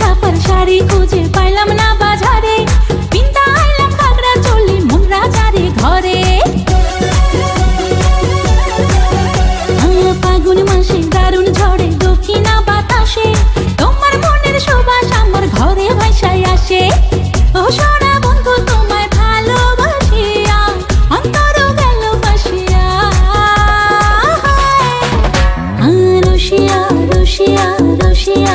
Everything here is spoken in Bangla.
ছাপার শাড়ি খুঁজে পাইলাম না বাজারে। পিন্তা আইলাম কাকড়া চলি মুন্দ্রা চারে ঘরে। ফাগুন মাসে দারুণ ঝড়ে, দক্ষিণা বাতাসে। তোমার মনের সুবাস আমার ঘরে ভাইসায় আসে। ও সোনা বন্ধু, তোমায় ভালোবাসিয়া, অন্তর গেল বাসিয়া রসিয়া রসিয়া রসিয়া